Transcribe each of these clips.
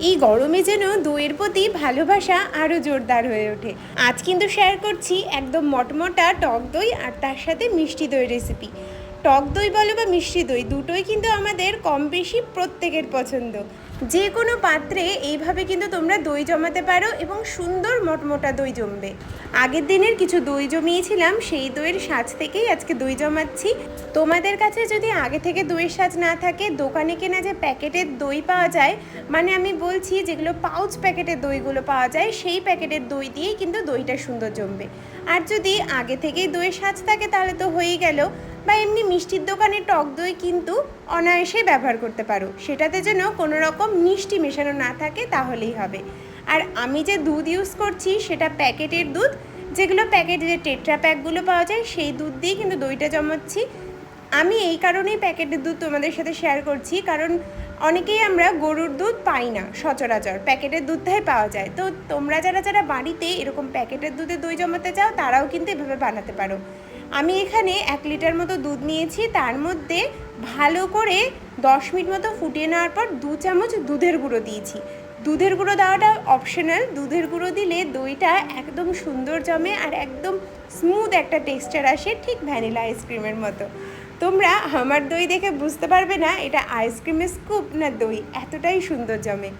এই গরমে যেন দইয়ের প্রতি ভালোবাসা আরও জোরদার হয়ে ওঠে। আজ কিন্তু শেয়ার করছি একদম মটমটা টক দই আর তার সাথে মিষ্টি দই রেসিপি টক দই বলো বা মিষ্টি দই, দুটোই কিন্তু আমাদের কম বেশি প্রত্যেকের পছন্দ। যে কোনো পাত্রে এইভাবে কিন্তু তোমরা দই জমাতে পারো এবং সুন্দর মটমোটা দই জমবে। আগের দিনের কিছু দই জমিয়েছিলাম, সেই দইয়ের সাজ থেকেই আজকে দই জমাচ্ছি। তোমাদের কাছে যদি আগে থেকে দইয়ের সাজ না থাকে, দোকানে কেনা যে প্যাকেটের দই পাওয়া যায় মানে আমি বলছি যেগুলো পাউচ প্যাকেটের দইগুলো পাওয়া যায়, সেই প্যাকেটের দই দিয়েই কিন্তু দইটা সুন্দর জমবে। আর যদি আগে থেকেই দইয়ের সাজ থাকে, তাহলে তো হয়েই গেল। বা এমনি মিষ্টির দোকানে টক দই কিন্তু অনায়াসেই ব্যবহার করতে পারো। সেটাতে যেন কোনো রকম মিষ্টি মেশানো না থাকে তাহলেই হবে। আর আমি যে দুধ ইউজ করছি সেটা প্যাকেটের দুধ, যেগুলো প্যাকেটে যে টেট্রা প্যাকগুলো পাওয়া যায় সেই দুধ দিয়ে কিন্তু দইটা জমাচ্ছি। আমি এই কারণেই প্যাকেটের দুধ তোমাদের সাথে শেয়ার করছি, কারণ অনেকেই আমরা গরুর দুধ পাই না সচরাচর। প্যাকেটের দুধটাই পাওয়া যায়। তো তোমরা যারা যারা বাড়িতে এরকম প্যাকেটের দুধে দই জমাতে চাও, তারাও কিন্তু এভাবে বানাতে পারো। আমি এখানে এক লিটার মতো দুধ নিয়েছি, তার মধ্যে ভালো করে দশ মিনিট মতো ফুটিয়ে নেওয়ার পর দু চামচ দুধের গুঁড়ো দিয়েছি। দুধের গুঁড়ো দেওয়াটা অপশনাল দুধের গুঁড়ো দিলে দইটা একদম সুন্দর জমে আর একদম স্মুথ একটা টেক্সচার আসে, ঠিক ভ্যানিলা আইসক্রিমের মতো। তোমরা আমার দই দেখে বুঝতে পারবে না, এটা আইসক্রিমের স্কুপ না দই, এতটাই সুন্দর জমে।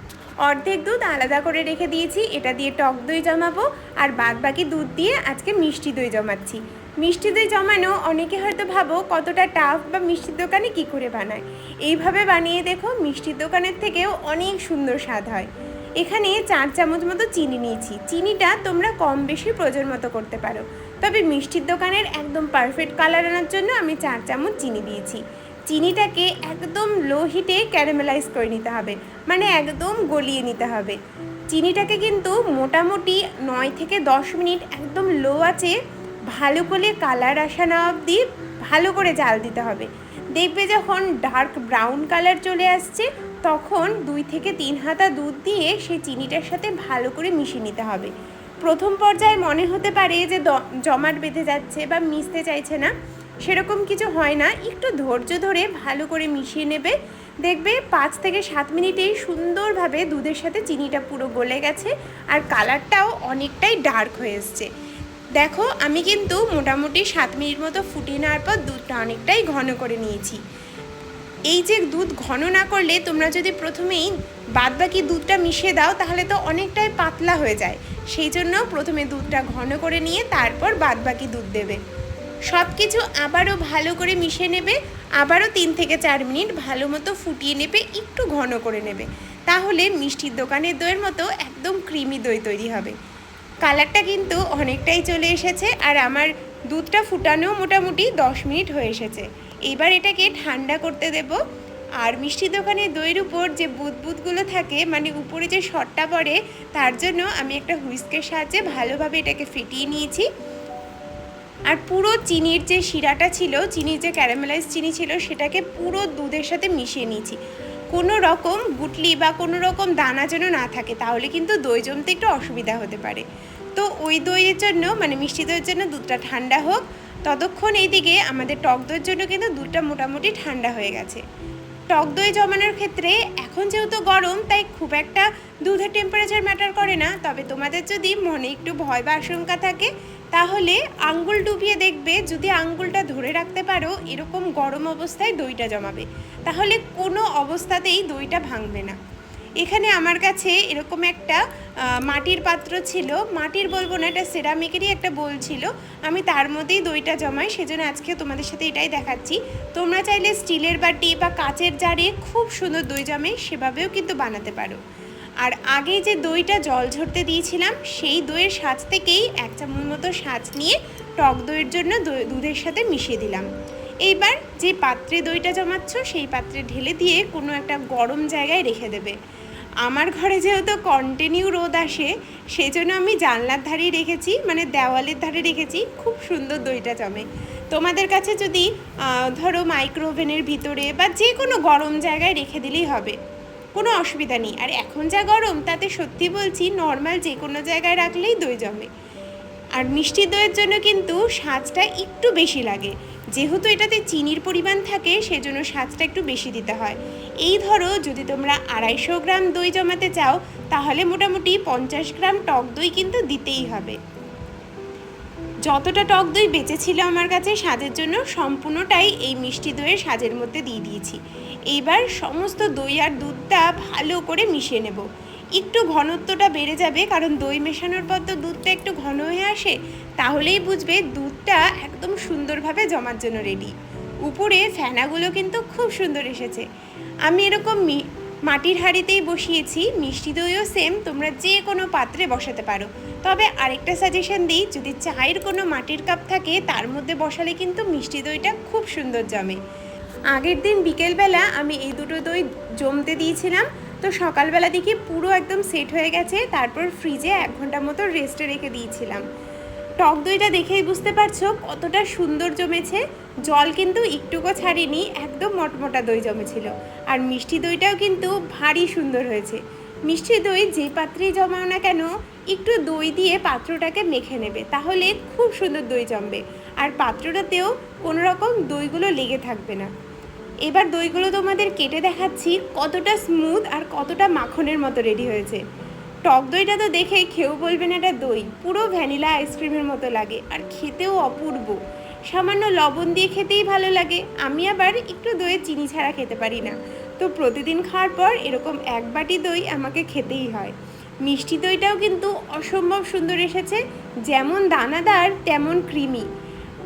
অর্ধেক দুধ আলাদা করে রেখে দিয়েছি, এটা দিয়ে টক দই জমাবো, আর বাদ বাকি দুধ দিয়ে আজকে মিষ্টি দই জমাচ্ছি। মিষ্টি দই জমানো অনেকে হয়তো ভাবো কতটা টাফ বা মিষ্টির দোকানে কি করে বানায়। এইভাবে বানিয়ে দেখো মিষ্টির দোকানের থেকেও অনেক সুন্দর স্বাদ হয়। এখানে চার চামচ মতো চিনি নিয়েছি। চিনিটা তোমরা কম বেশি প্রয়োজন মতো করতে পারো। তবে মিষ্টির দোকানের একদম পারফেক্ট কালার আনার জন্য আমি চার চামচ চিনি দিয়েছি। চিনিটাকে একদম লো হিটে ক্যারামেলাইজ করে নিতে হবে। মানে একদম গলিয়ে নিতে হবে। চিনিটাকে কিন্তু মোটামুটি নয় থেকে দশ মিনিট একদম লো আছে ভালো করে কালার আসা না অবধি ভালো করে জাল দিতে হবে। দেখবে যখন ডার্ক ব্রাউন কালার চলে আসছে, তখন দুই থেকে তিন হাতা দুধ দিয়ে সেই চিনিটার সাথে ভালো করে মিশিয়ে নিতে হবে। প্রথম পর্যায়ে মনে হতে পারে যে জমাট বেঁধে যাচ্ছে বা মিশতে চাইছে না, সেরকম কিছু হয় না। একটু ধৈর্য ধরে ভালো করে মিশিয়ে নেবে। দেখবে পাঁচ থেকে সাত মিনিটেই সুন্দরভাবে দুধের সাথে চিনিটা পুরো গলে গেছে আর কালারটাও অনেকটাই ডার্ক হয়ে এসছে। দেখো, আমি কিন্তু মোটামুটি সাত মিনিট মতো ফুটিয়ে নেওয়ার পর দুধটা অনেকটাই ঘন করে নিয়েছি। এই যে দুধ ঘন না করলে তোমরা যদি প্রথমেই বাদবাকি দুধটা মিশিয়ে দাও, তাহলে তো অনেকটাই পাতলা হয়ে যায়। সেই জন্য প্রথমে দুধটা ঘন করে নিয়ে তারপর বাদবাকি দুধ দেবে। সব কিছু আবারও ভালো করে মিশিয়ে নেবে, আবারও তিন থেকে চার মিনিট ভালো মতো ফুটিয়ে নেবে, একটু ঘন করে নেবে। তাহলে মিষ্টির দোকানের দইয়ের মতো একদম ক্রিমি দই তৈরি হবে। কালারটা কিন্তু অনেকটাই চলে এসেছে আর আমার দুধটা ফুটানো মোটামুটি দশ মিনিট হয়ে এসেছে। এবার এটাকে ঠান্ডা করতে দেব আর মিষ্টি দোকানে দইয়ের উপর যে বুদবুদগুলো থাকে মানে উপরে যে শটটা পড়ে, তার জন্য আমি একটা হুইস্কের সাহায্যে ভালোভাবে এটাকে ফেটিয়ে নিয়েছি। আর পুরো চিনির যে শিরাটা ছিল, চিনির যে ক্যারামেলাইজ চিনি ছিল, সেটাকে পুরো দুধের সাথে মিশিয়ে নিয়েছি। কোনো রকম গুটলি বা কোনো রকম দানা যেন না থাকে, তাহলে কিন্তু দই জমতে একটু অসুবিধা হতে পারে। তো ওই দইয়ের জন্য মানে মিষ্টি দইয়ের জন্য দুধটা ঠান্ডা হোক। ততক্ষণ এইদিকে আমাদের টক দইয়ের জন্য কিন্তু দুধটা মোটামুটি ঠান্ডা হয়ে গেছে। টক দই জমানোর ক্ষেত্রে এখন যেহেতু গরম, তাই খুব একটা দুধের টেম্পারেচার ম্যাটার করে না। তবে তোমাদের যদি মনে একটু ভয় বা আশঙ্কা থাকে তাহলে আঙ্গুল ডুবিয়ে দেখবে, যদি আঙ্গুলটা ধরে রাখতে পারো, এরকম গরম অবস্থায় দইটা জমাবে। তাহলে কোনো অবস্থাতেই দইটা ভাঙবে না। এখানে আমার কাছে এরকম একটা মাটির পাত্র ছিল। মাটির বলব না, এটা সেরামিকেরই একটা বোল ছিল। আমি তার মধ্যেই দইটা জমাই, সেজন্য আজকে তোমাদের সাথে এটাই দেখাচ্ছি। তোমরা চাইলে স্টিলের বাটি বা কাচের জারে খুব সুন্দর দই জমে, সেভাবেও কিন্তু বানাতে পারো। আর আগে যে দইটা জল ঝরতে দিয়েছিলাম, সেই দইয়ের সাজ থেকেই এক চামচ মতো সাজ নিয়ে টক দইয়ের জন্য দুধের সাথে মিশিয়ে দিলাম। এইবার যে পাত্রে দইটা জমাচ্ছ, সেই পাত্রে ঢেলে দিয়ে কোনো একটা গরম জায়গায় রেখে দেবে। আমার ঘরে যেহেতু কন্টিনিউ রোদ আসে সেই জন্য আমি জানলার ধারেই রেখেছি মানে দেওয়ালের ধারে রেখেছি, খুব সুন্দর দইটা জমে। তোমাদের কাছে যদি ধরো মাইক্রোওভেনের ভিতরে বা যে কোনো গরম জায়গায় রেখে দিলেই হবে। কোনো অসুবিধা নেই। আর এখন যা গরম, তাতে সত্যি বলছি নর্মাল যে কোনো জায়গায় রাখলেই দই জমে। আর মিষ্টি দইয়ের জন্য কিন্তু সাজটা একটু বেশি লাগে। যেহেতু এটাতে চিনির পরিমাণ থাকে, সেজন্য সাজটা একটু বেশি দিতে হয়। এই ধরো, যদি তোমরা আড়াইশো গ্রাম দই জমাতে চাও, তাহলে মোটামুটি পঞ্চাশ গ্রাম টক দই কিন্তু দিতেই হবে। যতটা টক দই বেঁচেছিল আমার কাছে সাজের জন্য সম্পূর্ণটাই এই মিষ্টি দইয়ের সাজের মধ্যে দিয়ে দিয়েছি। এইবার সমস্ত দই আর দুধটা ভালো করে মিশিয়ে নেব। একটু ঘনত্বটা বেড়ে যাবে, কারণ দই মেশানোর পর তো দুধটা একটু ঘন হয়ে আসে, তাহলেই বুঝবে দুধটা একদম সুন্দরভাবে জমার জন্য রেডি উপরে ফেনাগুলো কিন্তু খুব সুন্দর এসেছে। আমি এরকম মাটির হাঁড়িতেই বসিয়েছি মিষ্টি দইও সেম তোমরা যে কোনো পাত্রে বসাতে পারো। তবে আরেকটা সাজেশন দিই, যদি চায়ের কোনো মাটির কাপ থাকে, তার মধ্যে বসালে কিন্তু মিষ্টি দইটা খুব সুন্দর জমে। আগের দিন বিকেলবেলা আমি এই দুটো দই জমতে দিয়েছিলাম, তো সকালবেলা দেখি পুরো একদম সেট হয়ে গেছে, তারপর ফ্রিজে এক ঘণ্টা মতো রেস্টে রেখে দিয়েছিলাম। টক দইটা দেখেই বুঝতে পারছ কতটা সুন্দর জমেছে। জল কিন্তু একটুকু ছাড়িনি, একদম মটমটা দই জমেছিল। আর মিষ্টি দইটাও কিন্তু ভারী সুন্দর হয়েছে। মিষ্টি দই যে পাত্রেই জমাও না কেন, একটু দই দিয়ে পাত্রটাকে মেখে নেবে, তাহলে খুব সুন্দর দই জমবে। আর পাত্রটাতেও কোনো রকম দইগুলো লেগে থাকবে না। এবার দইগুলো তোমাদের কেটে দেখাচ্ছি কতটা স্মুথ আর কতটা মাখনের মতো রেডি হয়েছে। টক দইটা তো দেখে কেউ বলবেন এটা দই। পুরো ভ্যানিলা আইসক্রিমের মতো লাগে, আর খেতেও অপূর্ব। সামান্য লবণ দিয়ে খেতেই ভালো লাগে, আমি আবার একটু দইয়ে চিনি ছাড়া খেতে পারি না। তো প্রতিদিন খাওয়ার পর এরকম এক বাটি দই আমাকে খেতেই হয়। মিষ্টি দইটাও কিন্তু অসম্ভব সুন্দর এসেছে, যেমন দানাদার, তেমন ক্রিমি।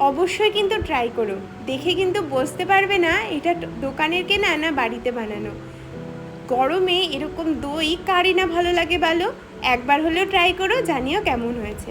অবশ্যই কিন্তু ট্রাই করো দেখে কিন্তু বুঝতে পারবে না এটা দোকানের কেনা না বাড়িতে বানানো। গরমে এরকম দই কারি না ভালো লাগে ভালো একবার হলেও ট্রাই করো, জানিও কেমন হয়েছে।